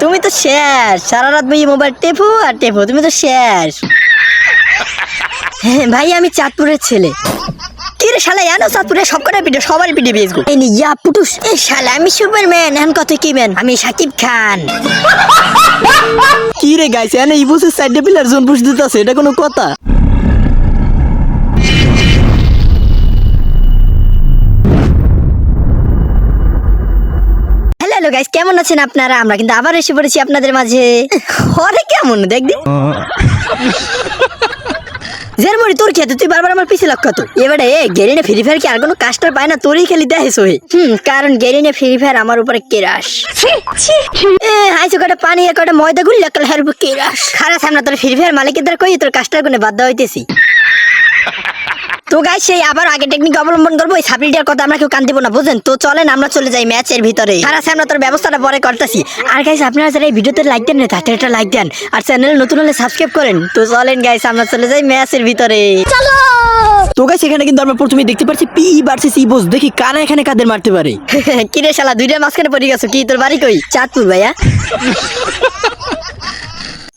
তুমি তো শেষ। সারা রাত বই মোবাইল টেপো আর টেপো তুমি তো শেষ। হ্যাঁ, ভাই আমি চাঁদপুরের ছেলে। কি রে শালা জানো চাঁদপুরের সব কটা ভিডিও সবার ভিডিও বেসবো এই ইয়া পুটুস। এই শালা আমি সুপারম্যান এখন কত কি ম্যান? আমি সাকিব খান। কি রে গাইছে এনে ইবুসের সাইডে পিলার জোন পুষ দিতেছে এটা কোনো কথা? গাইস কেমন আছেন আপনারা? আমরা কিন্তু আবার এসে পড়েছি আপনাদের মাঝে। হরে কেমন দেখ দি জেরমরি তোর খেতে তুই বারবার আমার পিছে লক্ষ্য তো এবারে এ গেরিনে ফ্রি ফায়ার কি আর কোনো কাজটার পায় না? তোরই খেলি দেখিস ওই। হুম কারণ গেরিনে ফ্রি ফায়ার আমার উপরে কেরাস। এ হাইছো কটা পানি আর কটা ময়দা গুলি লাকাল হার উপর কেরাস। খারাপ সামনে তোর ফ্রি ফায়ার মালিকের দ্বারা কই তোর কাজটার কোনে বাধ্য হইতেছি? তো গাইস সেই আবার আগে টেকনিক অবলম্বন করব ওই সাবরিটার কথা আমরা কেউ কান দিব না বুঝেন তো চলেন আমরা চলে যাই ম্যাচের ভিতরে। সারা আমরা তোর ব্যবস্থাটা পরে করতেছি। আর গাইস আপনারা যারা এই ভিডিওতে লাইক দেন না তাতে একটা লাইক দেন। আর চ্যানেল নতুন হলে সাবস্ক্রাইব করেন। তো চলেন গাইস আমরা চলে যাই ম্যাচের ভিতরে। চলো! তো গাইছে এখানে কিন্তু আমরা প্রথমে দেখতে পাচ্ছি পি ভার্সেস ইবোস দেখি কারা এখানে কাদের মারতে পারে। কিরে শালা দুইটা মাঝখানে পড়ে গেছো কি তোর বাড়ি কই? চাঁদপুর ভাইয়া।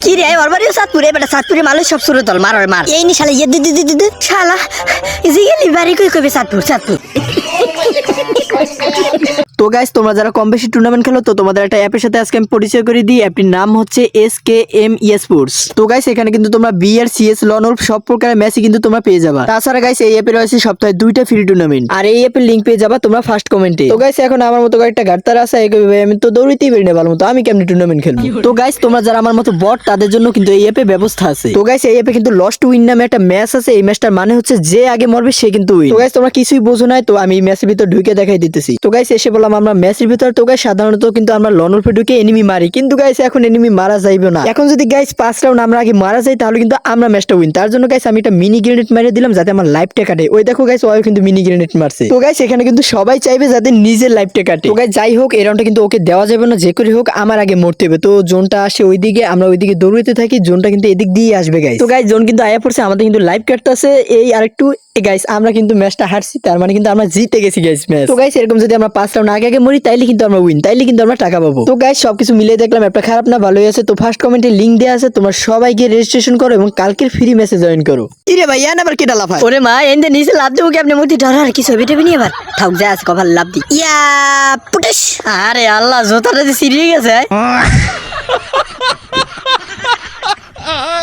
কি রে বারবারই সাতপুরে বেটা সাতপুরে মানুষ সব সুরে দল মারার মার। এই নি শালা ইয়ে দি দি দি শালা ইজি গেলি বাড়ি কই কবে সাতপুর সাতপুর? তো গাইস তোমরা যারা কম বেশি টুর্নামেন্ট খেলো তো তোমাদের একটা অ্যাপের সাথে আজকে আমি পরিচয় করে দিই। অ্যাপটির নাম হচ্ছে এস কে এম স্পোর্টস তো গাইস এখানে কিন্তু তোমরা বি আর সিএস লনল সব প্রকারের ম্যাচই কিন্তু তোমরা পেয়ে যাবা। তাছাড়া গাইস এই অ্যাপে রয়েছে সপ্তাহে দুইটা ফ্রি টুর্নামেন্ট আর এই অ্যাপের লিংক পেয়ে যাবা তোমরা ফার্স্ট কমেন্টে তো গাইস এখন আমার মতো একটা গাড়তার আছে এই আমি তো দৌড়িতেই পারি না ভালো মতো। আমি কেমনি টুর্নামেন্ট খেলব? তো গাইস তোমরা যারা আমার মতো বট তাদের জন্য কিন্তু এই অ্যাপে ব্যবস্থা আছে। তো গাইস এই অ্যাপে কিন্তু লস্ট উইন নামে একটা ম্যাচ আছে। এই ম্যাচটার মানে হচ্ছে যে আগে মরবে সে কিন্তু উইন তো গাইস তোমরা কিছুই বোঝো না তো আমি ম্যাচের ভিতর ঢুকে দেখাই দিতেছি। তো গাইস এসে বললাম আমরা ম্যাচের ভিতর তো গাইস সাধারণত কিন্তু আমরা লনলপে ঢুকে এনিমি মারি। কিন্তু গাইস এখন এনিমি মারা যাইবে না। এখন যদি গাইস পাঁচ রাউন্ড আমরা আগে মারা যাই, তাহলে কিন্তু আমরা ম্যাচটা উইন তার জন্য গাইস আমি একটা মিনি গ্রেনেড মেরে দিলাম যাতে আমার লাইফটা কাটে। ওই দেখো গাইস ওই কিন্তু মিনি গ্রেনেড মারছে। তো গাইস এখানে কিন্তু সবাই চাইবে যাতে নিজের লাইফটা কাটে। তো গাইস যাই হোক, এই রাউন্ডটা কিন্তু ওকে দেওয়া যাবে না। যে করে হোক, আমার আগে মরতে হবে। তো জোনটা আসে ওইদিকে, আমরা ওইদিকে দৌড়তে থাকি। জোনটা কিন্তু এদিক দিয়ে আসবে গাইস তো গাইস জোন কিন্তু আয়া পড়ছে, আমাদের কিন্তু লাইফ কাটতেছে। এই আরেকটু গাইস আমরা কিন্তু ম্যাচটা হারছি। তার মানে কিন্তু আমরা জিতে গেছি গাইস ম্যাচ তো গাইস এরকম যদি আমরা পাঁচ রাউন্ড আগে আগে মরি তাইলে কিন্তু আমরা উইন তাইলে কিন্তু আমরা টাকা পাবো। তো গাইস সবকিছু মিলিয়ে দেখলাম একটা খারাপ না ভালোই আছে। তো ফার্স্ট কমেন্টে লিংক দেওয়া আছে তোমরা সবাই গিয়ে রেজিস্ট্রেশন করো এবং কালকের ফ্রি মেসেজ জয়েন করো। কি রে ভাই ইয়ান আবার কেটা লাফায়? ওরে মা এনদে নিচে লাভ দেবো কি আপনি মুতি ধর আর কি ছবি টবি নিয়ে এবার। থাক যা আছে কভার লাভ দি। ইয়া পুটেশ। আরে আল্লাহ জোতাটা যে সিরিয়ে গেছে।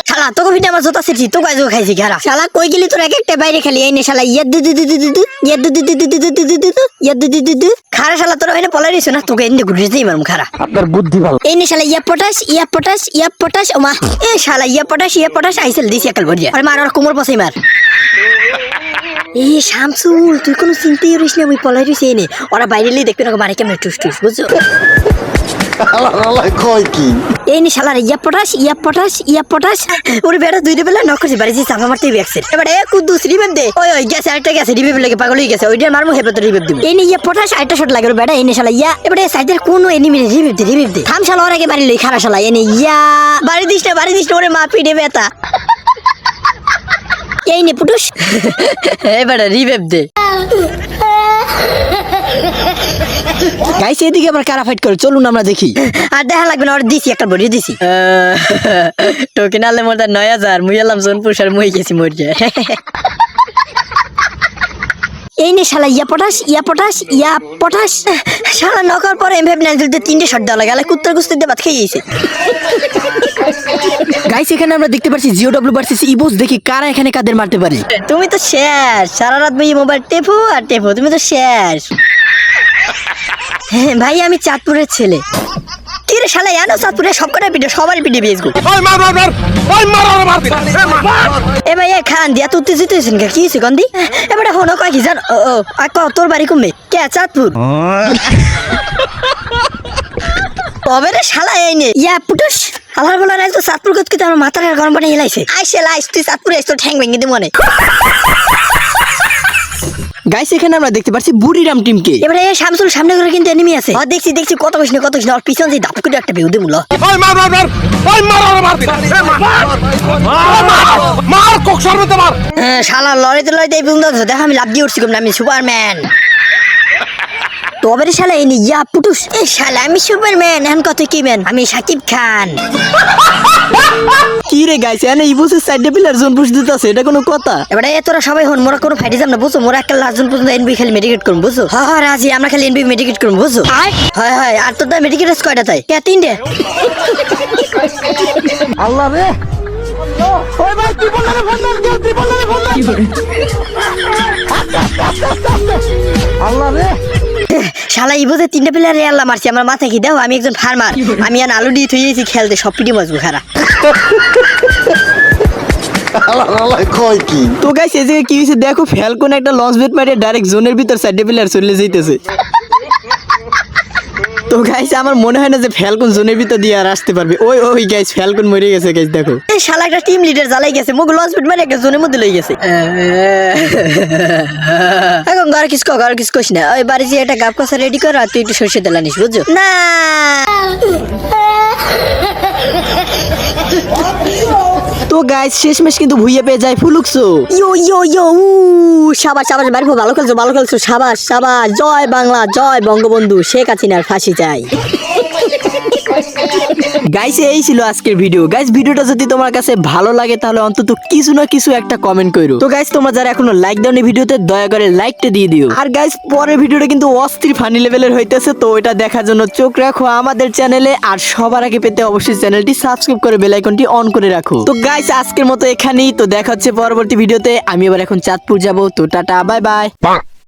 শালা তোকে আমার জোতা তোকে আজও খাইছি ঘেরা শালা কই গেলি তোর এক একটা বাইরে খালি এই নে শালা ইয়া দু দু দু দু দু দু ইয়া দু দু দু দু দু দু দু দু দু দু ইয়া দু দু দু দু খারা শালা তোর পলাই না তোকে এনে ঘুরে দিই মারুম খারা আপনার বুদ্ধি ভালো এই নে শালা ইয়া পটাশ ইয়া পটাশ ইয়া পটাশ ও মা এ শালা ইয়া পটাশ ইয়া পটাশ আইসেল দিছি একাল ভরিয়া আরে মার আর কোমর পাশে মার এই শামসুল তুই কোনো চিন্তাই করিস না আমি পলাই রইছি এনে ওরা বাইরে দেখবি না বাড়ি কেমন টুস টুস বুঝছ কয় কি? এই নি শালার ইয়া পটাশ ইয়া পটাশ ইয়া পটাশ। ওরে বেটা দুই বেলা নক করছি বাড়ি যে চাপা মারতে ব্যাকসের এবারে এ কুদ্দুস রিবেব দে। ওই ওই গেছে আরেকটা গেছে রিবেব লাগে পাগল হয়ে গেছে। ওইটা মারমু হেবে তো রিবেব দিব এই নি ইয়া পটাশ আরেকটা শট লাগে ওর বেটা এই নি শালা ইয়া। এবারে সাইডের কোন এনিমি রিবেব দে রিবেব দে। থাম শালা ওর আগে বাড়ি লই খারা শালা এই নি ইয়া। বাড়ি দিস না বাড়ি দিস না ওরে মা পিড়ে বেতা এই নে পুটুস। এবারে রিবেব দে। গাইস এদিকে আবার কারা ফাইট করে? চলুন আমরা দেখি। আর দেখা লাগবে না ওর দিছি একটা বড়ি দিছি। টোকেন আলে মোর নয় হাজার মুই এলাম সার মুই গেছি মরিয়া এই নে শালা ইয়া পটাশ ইয়া পটাশ ইয়া পটাশ। শালা নকর পরে এম ভাবনা দিতে তিনটে শট দেওয়া লাগে কুত্তর কুস্তি দিয়ে ভাত খেয়ে গেছে। গাইস এখানে আমরা দেখতে পাচ্ছি জিও ডাব্লিউ ভার্সেস ইবোস দেখি কারা এখানে কাদের মারতে পারে। তুমি তো শেষ সারা রাত বই মোবাইল টেপো আর টেপো তুমি তো শেষ। হ্যাঁ, ভাই আমি চাঁদপুরের ছেলে। কি রে শালা জানো চাঁদপুরের সব কটা ভিডিও সবার ভিডিও এ ভাই খান দিয়া তুই জিতে হয়েছেন কি এবারে হনো কয় কি জান ও ও আর ক তোর বাড়ি কমবে কে চাঁদপুর? তবে রে শালা এই নে ইয়া পুটুস আলার বলার এক তো চাঁদপুর কত কিন্তু আমার মাথার গরম পানি হেলাইছে। আইসে লাইস তুই চাঁদপুরে এসে ঠ্যাং ভেঙে দি মনে। গাইস এখানে আমরা দেখতে পাচ্ছি বুড়িরাম টিমকে। এবারে শামসুল সামনে করে কিন্তু এনিমি আছে। আর দেখছি দেখছি কত বেশি কত বেশি আর পিছন দিয়ে করে একটা বেউদে মূল মার শালা লড়াইতে লড়াইতে এই পর্যন্ত দেখো আমি লাভ দিয়ে উঠছি কম না আমি সুপারম্যান তবে রে শালা এনে ইয়া পুটুস। এ শালা আমি সুপারম্যান এখন কত কি ম্যান? আমি সাকিব খান। কি রে গাইছে এনে ইবুসের সাইডে পিলার জোন পুষ দিতেছে এটা কোনো কথা? এবারে এ তোরা সবাই হন মোরা কোনো ফাইটে যাম না বুঝছ? মোরা একটা লাস্ট জন পর্যন্ত এনবি খালি মেডিকেট করুম বুঝছ? হ্যাঁ হ্যাঁ রাজি আমরা খালি এনবি মেডিকেট করুম বুঝছ? হয় হয় আর তোর মেডিকেট কয়টা তাই? কে তিনটে? আল্লাহ রে। ওই ভাই ফোন আল্লাহ শালা ইবোতে তিনটে প্লেয়ার আল্লাহ মারছি আমার মাথা কি দাও? আমি একজন ফার্মার আমি আর আলু দিয়ে থইয়েছি খেলতে সব পিটি মজবু খারা তো গাইস যে জায়গায় কি হয়েছে? দেখো ফ্যালকন একটা লঞ্চ বেট মারিয়ে ডাইরেক্ট জোনের ভিতর সাইডে প্লেয়ার চলে যাইতেছে। তো গাইস আমার মনে হয় না যে ফ্যালকন জোনের ভিতর দিয়ে আর আসতে পারবে। ওই ওই গাইস ফ্যালকন মরে গেছে গাইস দেখো। এই শালা একটা টিম লিডার জ্বালাই গেছে মুখ লস পিট মারে একটা জোনের মধ্যে লই গেছে। এখন ঘর কিস কো ঘর কিস কোস না। ওই বাড়ি যে এটা গাপ কষা রেডি কর আর তুই একটু সরষে তেল আনিস বুঝছ? না। গাইস শেষমেশ কিন্তু ভুইয়া পেয়ে যায় ফুলুকসো। ইয়ো ইয়ো ইয়ো, উ, সাবাস সাবাস, বাড়ি ভালো খেলছো ভালো খেলছো, সাবাস সাবাস, জয় বাংলা, জয় বঙ্গবন্ধু, শেখ হাসিনার ফাঁসি চাই। গাইস এই ছিল আজকের ভিডিও গাইস ভিডিওটা যদি তোমার কাছে ভালো লাগে, তাহলে অন্তত কিছু না কিছু একটা কমেন্ট করো তো গাইস তোমরা যারা এখনও লাইক দাওনি ভিডিওতে দয়া করে লাইকটা দিয়ে দিও। আর গাইস পরের ভিডিওটা কিন্তু অস্থির ফানি লেভেলের হইতেছে, তো এটা দেখার জন্য চোখ রাখো আমাদের চ্যানেলে আর সবার আগে পেতে অবশ্যই চ্যানেলটি সাবস্ক্রাইব করে বেল আইকনটি অন করে রাখো। তো গাইস আজকের মতো এখানেই, তো দেখা হচ্ছে পরবর্তী ভিডিওতে আমি এবার এখন চাঁদপুর যাব, তো টাটা বাই বাই